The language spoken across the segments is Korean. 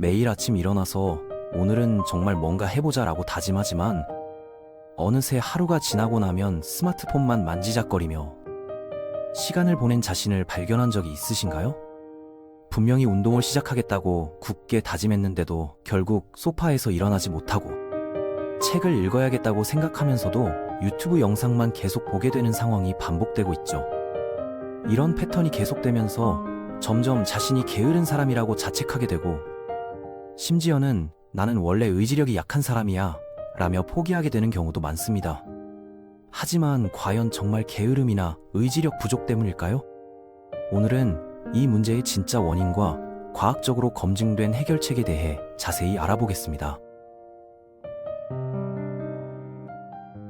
매일 아침 일어나서 오늘은 정말 뭔가 해보자 라고 다짐하지만 어느새 하루가 지나고 나면 스마트폰만 만지작거리며 시간을 보낸 자신을 발견한 적이 있으신가요? 분명히 운동을 시작하겠다고 굳게 다짐했는데도 결국 소파에서 일어나지 못하고 책을 읽어야겠다고 생각하면서도 유튜브 영상만 계속 보게 되는 상황이 반복되고 있죠. 이런 패턴이 계속되면서 점점 자신이 게으른 사람이라고 자책하게 되고 심지어는 나는 원래 의지력이 약한 사람이야 라며 포기하게 되는 경우도 많습니다. 하지만 과연 정말 게으름이나 의지력 부족 때문일까요? 오늘은 이 문제의 진짜 원인과 과학적으로 검증된 해결책에 대해 자세히 알아보겠습니다.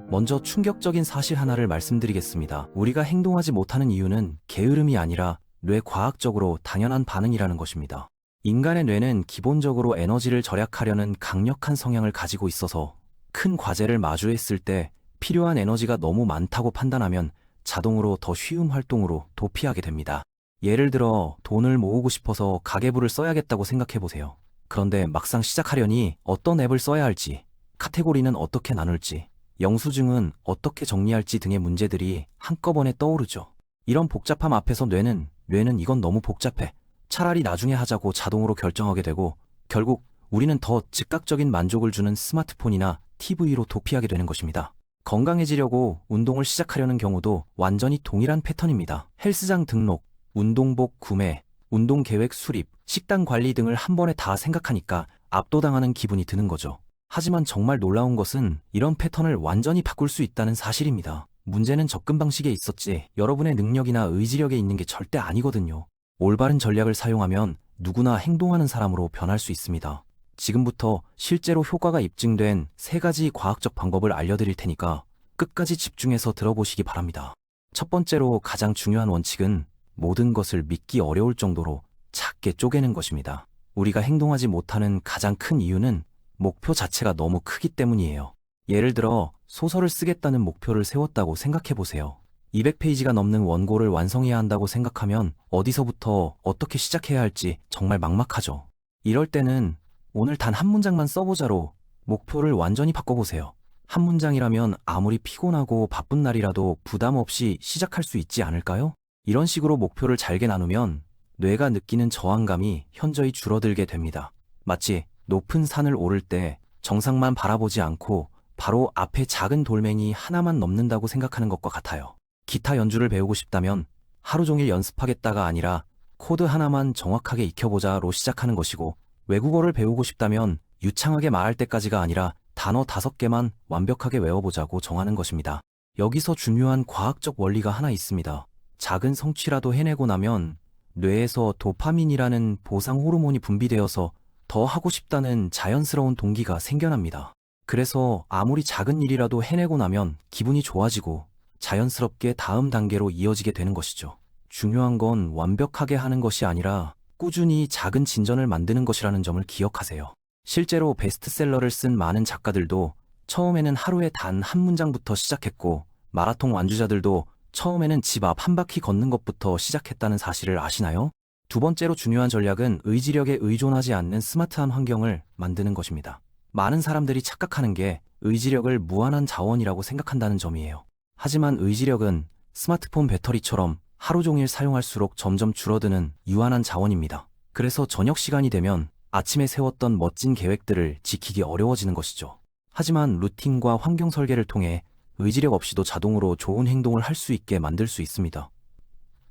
먼저 충격적인 사실 하나를 말씀드리겠습니다. 우리가 행동하지 못하는 이유는 게으름이 아니라 뇌 과학적으로 당연한 반응이라는 것입니다. 인간의 뇌는 기본적으로 에너지를 절약하려는 강력한 성향을 가지고 있어서 큰 과제를 마주했을 때 필요한 에너지가 너무 많다고 판단하면 자동으로 더 쉬운 활동으로 도피하게 됩니다. 예를 들어 돈을 모으고 싶어서 가계부를 써야겠다고 생각해 보세요. 그런데 막상 시작하려니 어떤 앱을 써야 할지, 카테고리는 어떻게 나눌지, 영수증은 어떻게 정리할지 등의 문제들이 한꺼번에 떠오르죠. 이런 복잡함 앞에서 뇌는 뇌는 이건 너무 복잡해. 차라리 나중에 하자고 자동으로 결정하게 되고 결국 우리는 더 즉각적인 만족을 주는 스마트폰이나 TV로 도피하게 되는 것입니다. 건강해지려고 운동을 시작하려는 경우도 완전히 동일한 패턴입니다. 헬스장 등록, 운동복 구매, 운동 계획 수립, 식단 관리 등을 한 번에 다 생각하니까 압도당하는 기분이 드는 거죠. 하지만 정말 놀라운 것은 이런 패턴을 완전히 바꿀 수 있다는 사실입니다. 문제는 접근 방식에 있었지 여러분의 능력이나 의지력에 있는 게 절대 아니거든요. 올바른 전략을 사용하면 누구나 행동하는 사람으로 변할 수 있습니다. 지금부터 실제로 효과가 입증된 세 가지 과학적 방법을 알려드릴 테니까 끝까지 집중해서 들어보시기 바랍니다. 첫 번째로 가장 중요한 원칙은 모든 것을 믿기 어려울 정도로 작게 쪼개는 것입니다. 우리가 행동하지 못하는 가장 큰 이유는 목표 자체가 너무 크기 때문이에요. 예를 들어 소설을 쓰겠다는 목표를 세웠다고 생각해 보세요. 200페이지가 넘는 원고를 완성해야 한다고 생각하면 어디서부터 어떻게 시작해야 할지 정말 막막하죠. 이럴 때는 오늘 단 한 문장만 써보자로 목표를 완전히 바꿔보세요. 한 문장이라면 아무리 피곤하고 바쁜 날이라도 부담 없이 시작할 수 있지 않을까요? 이런 식으로 목표를 잘게 나누면 뇌가 느끼는 저항감이 현저히 줄어들게 됩니다. 마치 높은 산을 오를 때 정상만 바라보지 않고 바로 앞에 작은 돌멩이 하나만 넘는다고 생각하는 것과 같아요. 기타 연주를 배우고 싶다면 하루 종일 연습하겠다가 아니라 코드 하나만 정확하게 익혀보자로 시작하는 것이고 외국어를 배우고 싶다면 유창하게 말할 때까지가 아니라 단어 다섯 개만 완벽하게 외워보자고 정하는 것입니다. 여기서 중요한 과학적 원리가 하나 있습니다. 작은 성취라도 해내고 나면 뇌에서 도파민이라는 보상 호르몬이 분비되어서 더 하고 싶다는 자연스러운 동기가 생겨납니다. 그래서 아무리 작은 일이라도 해내고 나면 기분이 좋아지고 자연스럽게 다음 단계로 이어지게 되는 것이죠. 중요한 건 완벽하게 하는 것이 아니라 꾸준히 작은 진전을 만드는 것이라는 점을 기억하세요. 실제로 베스트셀러를 쓴 많은 작가들도 처음에는 하루에 단 한 문장부터 시작했고 마라톤 완주자들도 처음에는 집 앞 한 바퀴 걷는 것부터 시작했다는 사실을 아시나요? 두 번째로 중요한 전략은 의지력에 의존하지 않는 스마트한 환경을 만드는 것입니다. 많은 사람들이 착각하는 게 의지력을 무한한 자원이라고 생각한다는 점이에요. 하지만 의지력은 스마트폰 배터리처럼 하루 종일 사용할수록 점점 줄어드는 유한한 자원입니다. 그래서 저녁 시간이 되면 아침에 세웠던 멋진 계획들을 지키기 어려워지는 것이죠. 하지만 루틴과 환경 설계를 통해 의지력 없이도 자동으로 좋은 행동을 할 수 있게 만들 수 있습니다.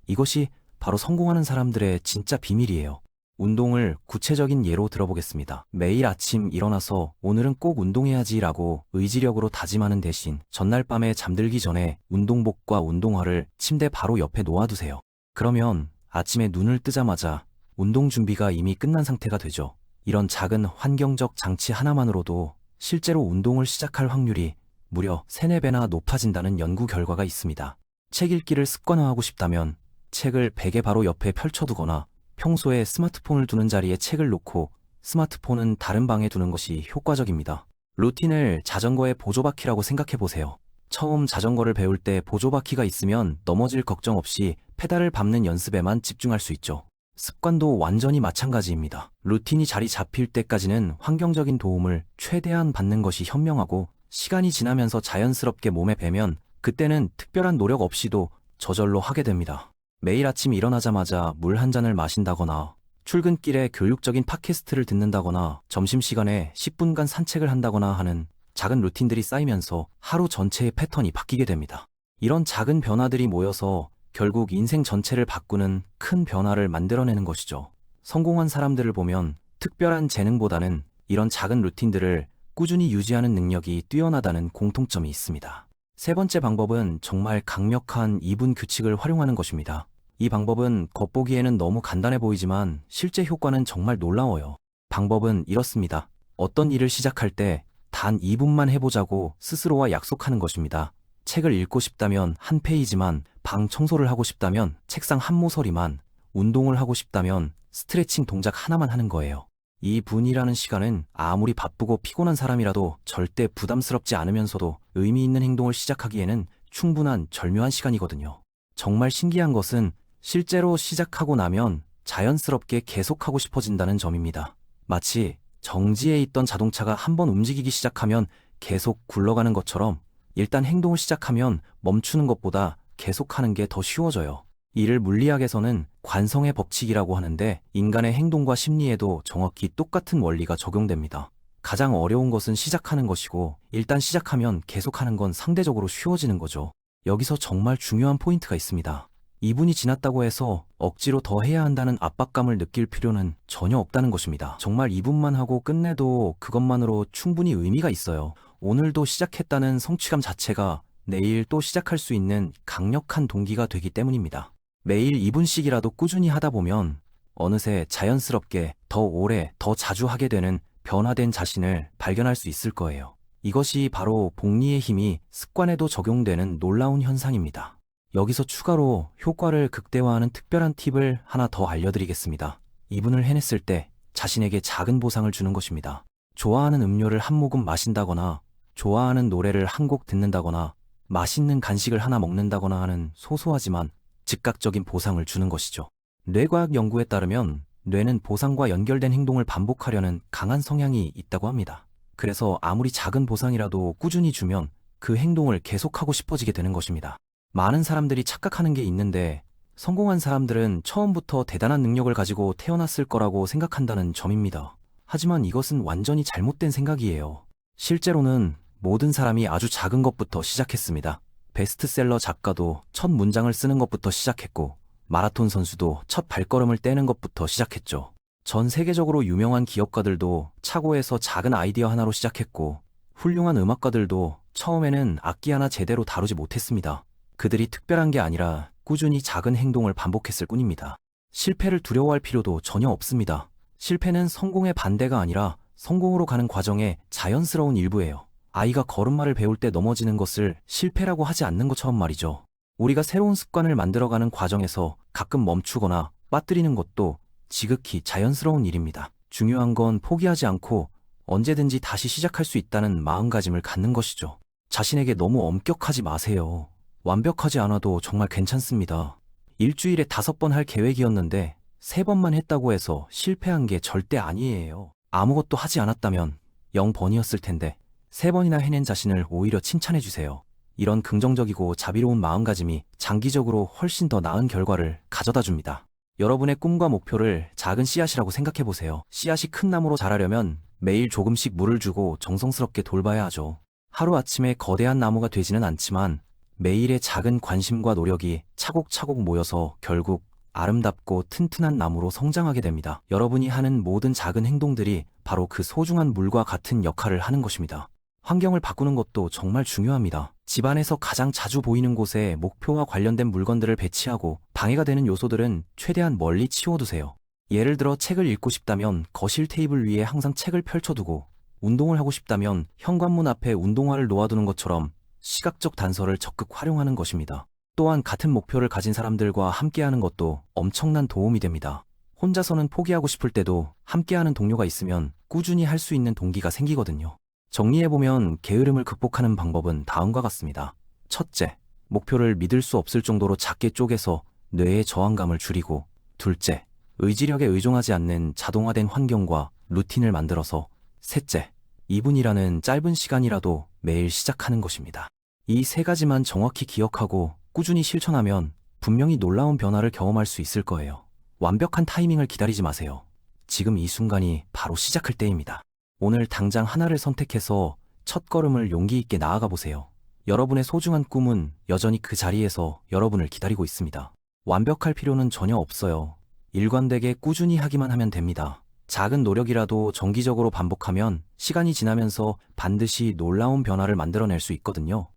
이것이 바로 성공하는 사람들의 진짜 비밀이에요. 운동을 구체적인 예로 들어보겠습니다. 매일 아침 일어나서 오늘은 꼭 운동해야지 라고 의지력으로 다짐하는 대신 전날 밤에 잠들기 전에 운동복과 운동화를 침대 바로 옆에 놓아두세요. 그러면 아침에 눈을 뜨자마자 운동 준비가 이미 끝난 상태가 되죠. 이런 작은 환경적 장치 하나만으로도 실제로 운동을 시작할 확률이 무려 3, 4배나 높아진다는 연구 결과가 있습니다. 책 읽기를 습관화하고 싶다면 책을 베개 바로 옆에 펼쳐두거나 평소에 스마트폰을 두는 자리에 책을 놓고 스마트폰은 다른 방에 두는 것이 효과적입니다. 루틴을 자전거의 보조바퀴라고 생각해 보세요. 처음 자전거를 배울 때 보조바퀴가 있으면 넘어질 걱정 없이 페달을 밟는 연습에만 집중할 수 있죠. 습관도 완전히 마찬가지입니다. 루틴이 자리 잡힐 때까지는 환경적인 도움을 최대한 받는 것이 현명하고 시간이 지나면서 자연스럽게 몸에 배면 그때는 특별한 노력 없이도 저절로 하게 됩니다. 매일 아침 일어나자마자 물 한 잔을 마신다거나 출근길에 교육적인 팟캐스트를 듣는다거나 점심시간에 10분간 산책을 한다거나 하는 작은 루틴들이 쌓이면서 하루 전체의 패턴이 바뀌게 됩니다. 이런 작은 변화들이 모여서 결국 인생 전체를 바꾸는 큰 변화를 만들어내는 것이죠. 성공한 사람들을 보면 특별한 재능보다는 이런 작은 루틴들을 꾸준히 유지하는 능력이 뛰어나다는 공통점이 있습니다. 세 번째 방법은 정말 강력한 2분 규칙을 활용하는 것입니다. 이 방법은 겉보기에는 너무 간단해 보이지만 실제 효과는 정말 놀라워요. 방법은 이렇습니다. 어떤 일을 시작할 때 단 2분만 해보자고 스스로와 약속하는 것입니다. 책을 읽고 싶다면 한 페이지만, 방 청소를 하고 싶다면 책상 한 모서리만, 운동을 하고 싶다면 스트레칭 동작 하나만 하는 거예요. 이 분이라는 시간은 아무리 바쁘고 피곤한 사람이라도 절대 부담스럽지 않으면서도 의미 있는 행동을 시작하기에는 충분한 절묘한 시간이거든요. 정말 신기한 것은 실제로 시작하고 나면 자연스럽게 계속하고 싶어진다는 점입니다. 마치 정지해 있던 자동차가 한번 움직이기 시작하면 계속 굴러가는 것처럼 일단 행동을 시작하면 멈추는 것보다 계속하는 게 더 쉬워져요. 이를 물리학에서는 관성의 법칙이라고 하는데 인간의 행동과 심리에도 정확히 똑같은 원리가 적용됩니다. 가장 어려운 것은 시작하는 것이고 일단 시작하면 계속하는 건 상대적으로 쉬워지는 거죠. 여기서 정말 중요한 포인트가 있습니다. 2분이 지났다고 해서 억지로 더 해야 한다는 압박감을 느낄 필요는 전혀 없다는 것입니다. 정말 2분만 하고 끝내도 그것만으로 충분히 의미가 있어요. 오늘도 시작했다는 성취감 자체가 내일 또 시작할 수 있는 강력한 동기가 되기 때문입니다. 매일 2분씩이라도 꾸준히 하다 보면 어느새 자연스럽게 더 오래, 더 자주 하게 되는 변화된 자신을 발견할 수 있을 거예요. 이것이 바로 복리의 힘이 습관에도 적용되는 놀라운 현상입니다. 여기서 추가로 효과를 극대화하는 특별한 팁을 하나 더 알려드리겠습니다. 이분을 해냈을 때 자신에게 작은 보상을 주는 것입니다. 좋아하는 음료를 한 모금 마신다거나, 좋아하는 노래를 한 곡 듣는다거나, 맛있는 간식을 하나 먹는다거나 하는 소소하지만 즉각적인 보상을 주는 것이죠. 뇌과학 연구에 따르면 뇌는 보상과 연결된 행동을 반복하려는 강한 성향이 있다고 합니다. 그래서 아무리 작은 보상이라도 꾸준히 주면 그 행동을 계속하고 싶어지게 되는 것입니다. 많은 사람들이 착각하는 게 있는데 성공한 사람들은 처음부터 대단한 능력을 가지고 태어났을 거라고 생각한다는 점입니다. 하지만 이것은 완전히 잘못된 생각이에요. 실제로는 모든 사람이 아주 작은 것부터 시작했습니다. 베스트셀러 작가도 첫 문장을 쓰는 것부터 시작했고, 마라톤 선수도 첫 발걸음을 떼는 것부터 시작했죠. 전 세계적으로 유명한 기업가들도 차고에서 작은 아이디어 하나로 시작했고, 훌륭한 음악가들도 처음에는 악기 하나 제대로 다루지 못했습니다. 그들이 특별한 게 아니라 꾸준히 작은 행동을 반복했을 뿐입니다. 실패를 두려워할 필요도 전혀 없습니다. 실패는 성공의 반대가 아니라 성공으로 가는 과정의 자연스러운 일부예요. 아이가 걸음마를 배울 때 넘어지는 것을 실패라고 하지 않는 것처럼 말이죠. 우리가 새로운 습관을 만들어가는 과정에서 가끔 멈추거나 빠뜨리는 것도 지극히 자연스러운 일입니다. 중요한 건 포기하지 않고 언제든지 다시 시작할 수 있다는 마음가짐을 갖는 것이죠. 자신에게 너무 엄격하지 마세요. 완벽하지 않아도 정말 괜찮습니다. 일주일에 다섯 번 할 계획이었는데 세 번만 했다고 해서 실패한 게 절대 아니에요. 아무것도 하지 않았다면 0번이었을 텐데 세 번이나 해낸 자신을 오히려 칭찬해 주세요. 이런 긍정적이고 자비로운 마음가짐이 장기적으로 훨씬 더 나은 결과를 가져다 줍니다. 여러분의 꿈과 목표를 작은 씨앗이라고 생각해 보세요. 씨앗이 큰 나무로 자라려면 매일 조금씩 물을 주고 정성스럽게 돌봐야 하죠. 하루아침에 거대한 나무가 되지는 않지만 매일의 작은 관심과 노력이 차곡차곡 모여서 결국 아름답고 튼튼한 나무로 성장하게 됩니다. 여러분이 하는 모든 작은 행동들이 바로 그 소중한 물과 같은 역할을 하는 것입니다. 환경을 바꾸는 것도 정말 중요합니다. 집안에서 가장 자주 보이는 곳에 목표와 관련된 물건들을 배치하고 방해가 되는 요소들은 최대한 멀리 치워두세요. 예를 들어 책을 읽고 싶다면 거실 테이블 위에 항상 책을 펼쳐두고 운동을 하고 싶다면 현관문 앞에 운동화를 놓아두는 것처럼 시각적 단서를 적극 활용하는 것입니다. 또한 같은 목표를 가진 사람들과 함께하는 것도 엄청난 도움이 됩니다. 혼자서는 포기하고 싶을 때도 함께하는 동료가 있으면 꾸준히 할 수 있는 동기가 생기거든요. 정리해보면 게으름을 극복하는 방법은 다음과 같습니다. 첫째, 목표를 믿을 수 없을 정도로 작게 쪼개서 뇌의 저항감을 줄이고, 둘째, 의지력에 의존하지 않는 자동화된 환경과 루틴을 만들어서 셋째, 2분이라는 짧은 시간이라도 매일 시작하는 것입니다. 이 세 가지만 정확히 기억하고 꾸준히 실천하면 분명히 놀라운 변화를 경험할 수 있을 거예요. 완벽한 타이밍을 기다리지 마세요. 지금 이 순간이 바로 시작할 때입니다. 오늘 당장 하나를 선택해서 첫 걸음을 용기 있게 나아가 보세요. 여러분의 소중한 꿈은 여전히 그 자리에서 여러분을 기다리고 있습니다. 완벽할 필요는 전혀 없어요. 일관되게 꾸준히 하기만 하면 됩니다. 작은 노력이라도 정기적으로 반복하면 시간이 지나면서 반드시 놀라운 변화를 만들어낼 수 있거든요.